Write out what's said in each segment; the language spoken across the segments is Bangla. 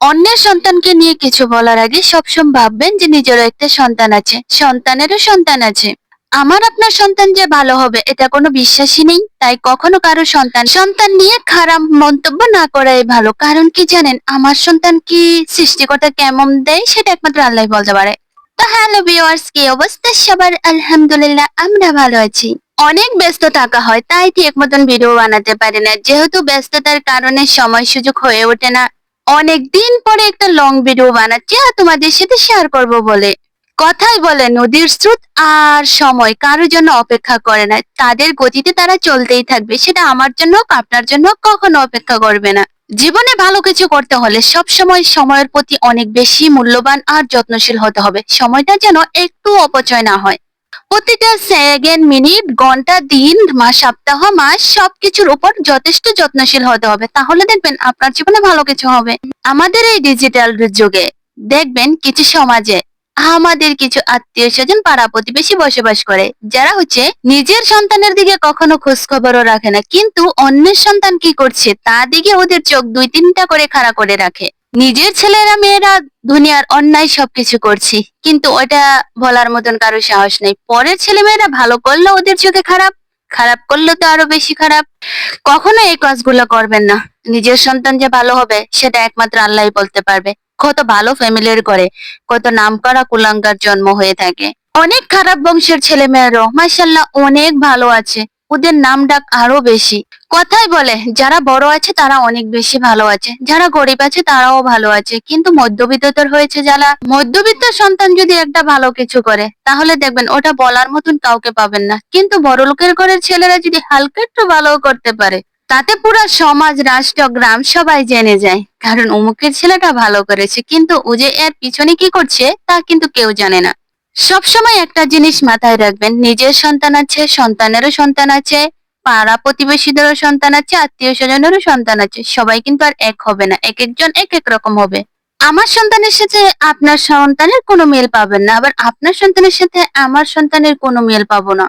অন্যের সন্তানকে নিয়ে কিছু বলার আগে সবসময় ভাববেন যে নিজেরও একটা সন্তান আছে, সন্তানেরও সন্তান আছে। আমার আপনার সন্তান যে ভালো হবে, এটা কোনো বিশ্বাসই নেই, তাই কখনো কারও সন্তান সন্তান নিয়ে খারাপ মন্তব্য না করাই ভালো। কারণ কি জানেন, আমার সন্তান কি সৃষ্টিকর্তা কেমন দেয়, সেটা একমাত্র আল্লাহ বলতে পারে। তো হ্যালো ভিউয়ার্স, কি অবস্থা? সবার আলহামদুলিল্লাহ, আমরা ভালো আছি। অনেক ব্যস্ত থাকা হয়, তাই ঠিক মতন ভিডিও বানাতে পারি না। যেহেতু ব্যস্ততার কারণে সময় সুযোগ হয়ে ওঠে না। অনেক দিন পরে একটা লং ভিডিও বানাচ্ছি আর তোমাদের সাথে শেয়ার করব বলে। কথাই বলে নদীর স্রোত আর সময় কারোর জন্য অপেক্ষা করে না। তাদের গতিতে তারা চলতেই থাকবে, সেটা আমার জন্য আপনার জন্য কখনো অপেক্ষা করবে না। জীবনে ভালো কিছু করতে হলে সব সময় সময়ের প্রতি অনেক বেশি মূল্যবান আর যত্নশীল হতে হবে। সময়টা যেন একটু অপচয় না হয়। প্রতিটা সেকেন্ড, মিনিট, ঘণ্টা, দিন, মাস, সপ্তাহ, মাস, সবকিছুর উপর যথেষ্ট যত্নশীল হতে হবে। তাহলে দেখবেন আপনার জীবনে ভালো কিছু হবে। আমাদের এই ডিজিটাল যুগে দেখবেন কিছু সমাজে আমাদের কিছু আত্মীয় স্বজন পাড়া প্রতিবেশী বসবাস করে। যারা হচ্ছে নিজের সন্তানের দিকে কখনো খোঁজ খবরও রাখে না। কিন্তু অন্যের সন্তান কি করছে, তা দিকে ওদের চোখ দুই তিনটা করে খাড়া করে রাখে। নিজের ছেলেরা মেয়েরা দুনিয়ার অন্যায় সবকিছু করছি, কিন্তু ওটা বলার মতন কারও সাহস নেই। পরের ছেলে মেয়েরা ভালো করলে ওদের চোখে খারাপ খারাপ করলে তো আরও বেশি খারাপ। কখনো এই কাজগুলো করবেন না। নিজের সন্তান যে ভালো হবে, সেটা একমাত্র আল্লাহই বলতে পারবে। কত ভালো ফ্যামিলির করে কত নামকরা কুলাঙ্গার জন্ম হয়ে থাকে। অনেক খারাপ বংশের ছেলে মেয়েরাও মাসাল্লাহ অনেক ভালো আছে। ওদের নাম ডাক আরও বেশি। কথাই বলে, যারা বড় আছে তারা অনেক বেশি ভালো আছে। যারা গরিব আছে তারাও ভালো আছে। কিন্তু মধ্যবিত্তর হয়েছে যারা, মধ্যবিত্ত সন্তান যদি একটা ভালো কিছু করে, তাহলে দেখবেন ওটা বলার মতন কাউকে পাবেন না। কিন্তু বড় লোকের ঘরের ছেলেরা যদি হালকা একটু ভালো করতে পারে, তাতে পুরো সমাজ, রাষ্ট্র, গ্রাম সবাই জেনে যায়। কারণ অমুকের ছেলেটা ভালো করেছে, কিন্তু ও যে এর পিছনে কি করছে, তা কিন্তু কেউ জানে না। সবসময় একটা জিনিস মাথায় রাখবেন, নিজের সন্তান আছে, সন্তানেরও সন্তান আছে, পাড়া প্রতিবেশীদেরও সন্তান আছে, আত্মীয় স্বজনেরও সন্তান আছে, সবাই কিন্তু আর এক হবে না, এক একজন এক এক রকম হবে। আমার সন্তানের সাথে আপনার সন্তানের কোনো মেল পাবেন না, আবার আপনার সন্তানের সাথে আমার সন্তানের কোনো মেল পাবো না।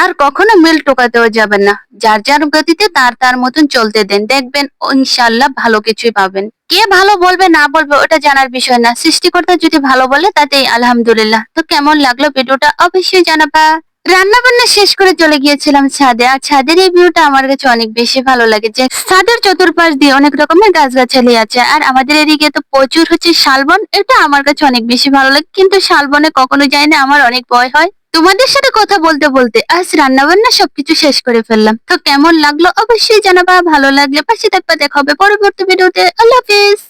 আর কখনো মিল টোকাতেও যাবেন না। যার যার গতিতে তার তার মতন চলতে দেন। দেখবেন ইনশাল্লাহ ভালো কিছুই পাবেন। কে ভালো বলবে না বলবে ওটা জানার বিষয় না। সৃষ্টিকর্তা যদি ভালো বলে তাতেই আলহামদুলিল্লাহ। তো কেমন লাগল ভিডিওটা অবশ্যই জানাবা। রান্না বান্না শেষ করে চলে গিয়েছিলাম ছাদে, আর ছাদের এই ভিউটা আমার কাছে অনেক বেশি ভালো লাগে যে ছাদের চতুর্পাশ দিয়ে অনেক রকমের গাছগাছালি আছে, আর আমাদের এদিকে তো প্রচুর হচ্ছে শালবন, এটা আমার কাছে অনেক বেশি ভালো লাগে, কিন্তু শালবনে কখনো যাই না, আমার অনেক ভয় হয়। তোমাদের সাথে কথা বলতে বলতে আজ রান্নাবান্না সবকিছু শেষ করে ফেললাম, তো কেমন লাগল অবশ্যই জানাবা, ভালো লাগলে পাশে থাকবা, দেখা হবে পরবর্তী ভিডিওতে, আল্লাহ হাফিজ।